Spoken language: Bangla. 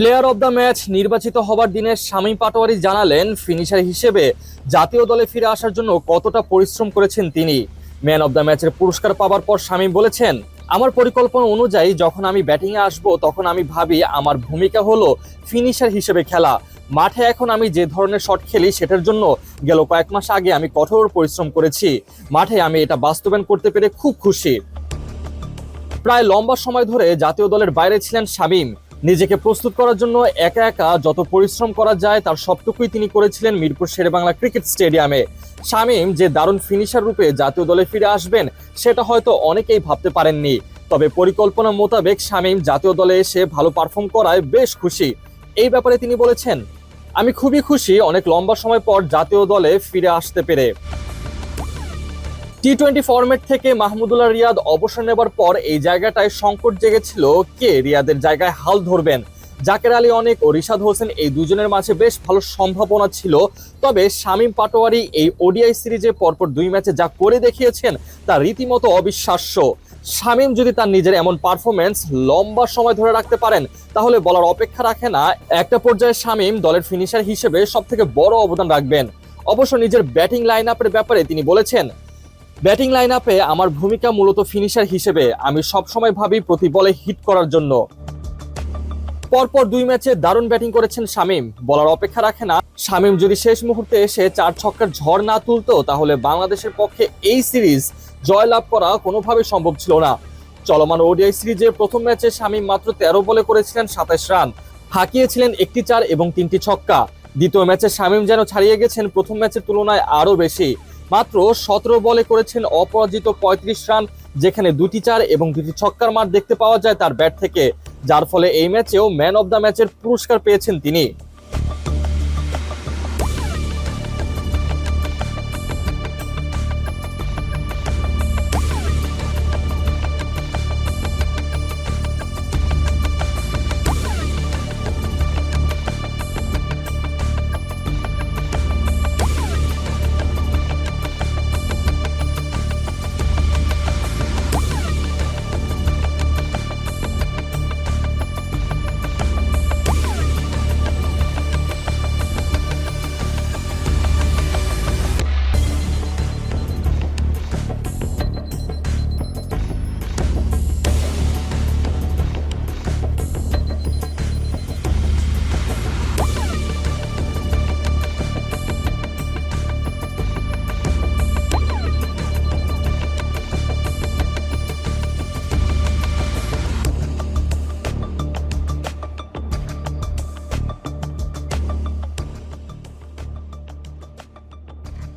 প্লেয়ার অব দ্য ম্যাচ নির্বাচিত হবার দিনে শামীম পাটোয়ারি জানালেন ফিনিশার হিসেবে জাতীয় দলে ফিরে আসার জন্য কতটা পরিশ্রম করেছেন তিনি। ম্যান অব দ্য ম্যাচের পুরস্কার পাওয়ার পর শামীম বলেছেন, আমার পরিকল্পনা অনুযায়ী যখন আমি ব্যাটিংয়ে আসব, তখন আমি ভাবি আমার ভূমিকা হলো ফিনিশার হিসেবে খেলা। মাঠে এখন আমি যে ধরনের শট খেলি, সেটার জন্য গেল কয়েক মাস আগে আমি কঠোর পরিশ্রম করেছি। মাঠে আমি এটা বাস্তবায়ন করতে পেরে খুব খুশি। প্রায় লম্বা সময় ধরে জাতীয় দলের বাইরে ছিলেন শামীম। নিজেকে প্রস্তুত করার জন্য একা একা যত পরিশ্রম করা যায়, তার সবটুকুই তিনি করেছিলেন মিরপুর শেরেবাংলা ক্রিকেট স্টেডিয়ামে। শামীম যে দারুণ ফিনিশার রূপে জাতীয় দলে ফিরে আসবেন, সেটা হয়তো অনেকেই ভাবতে পারেননি। তবে পরিকল্পনা মোতাবেক শামীম জাতীয় দলে এসে ভালো পারফর্ম করায় বেশ খুশি। এই ব্যাপারে তিনি বলেছেন, আমি খুবই খুশি অনেক লম্বা সময় পর জাতীয় দলে ফিরে আসতে পেরে। টি টোয়েন্টি ফরম্যাট থেকে মাহমুদুল্লাহ রিয়াদ অবসর নেবার পর এই জায়গাটায় সংকট জেগেছিল কে? রিয়াদের জায়গায় হাল ধরবেন জাকের আলী অনেক ও রিশাদ হোসেন এই দুজনের মাঝে বেশ ভালো সম্ভাবনা ছিল। তবে শামীম পাটোয়ারি এই ওডিআই সিরিজে পরপর দুই ম্যাচে যা করে দেখিয়েছেন তা রীতিমতো অবিশ্বাস্য। শামীম যদি তার নিজের এমন পারফরমেন্স লম্বা সময় ধরে রাখতে পারেন, তাহলে বলার অপেক্ষা রাখে না। একটা পর্যায়ে শামীম দলের ফিনিশার হিসেবে সব থেকে বড় অবদান রাখবেন। অবশ্য নিজের ব্যাটিং লাইন আপের ব্যাপারে তিনি বলেছেন ব্যাটিং লাইন আপে আমার ভূমিকা মূলত ফিনিশার হিসেবে আমি সবসময় ভাবি প্রতি বলে হিট করার জন্য। পরপর দুই ম্যাচে দারুণ ব্যাটিং করেছেন শামীম। বলার অপেক্ষা রাখে না, শামীম যদি শেষ মুহূর্তে এসে চার ছক্কার ঝড় না তুলতো, তাহলে বাংলাদেশের পক্ষে এই সিরিজ জয়লাভ করা কোনোভাবে সম্ভব ছিল না। চলমান ওডিআই সিরিজে প্রথম ম্যাচে শামীম মাত্র তেরো বলে করেছিলেন সাতাশ রান। হাঁকিয়েছিলেন একটি চার এবং তিনটি ছক্কা। দ্বিতীয় ম্যাচে শামীম যেন ছাড়িয়ে গেছেন, প্রথম ম্যাচের তুলনায় আরও বেশি। মাত্র সতেরো বলে করেছেন অপরাজিত পঁয়ত্রিশ রান, যেখানে দুটি চার এবং দুটি ছক্কার মার দেখতে পাওয়া যায় তার ব্যাট থেকে, যার ফলে এই ম্যাচেও ম্যান অব দ্য ম্যাচের পুরস্কার পেয়েছেন তিনি।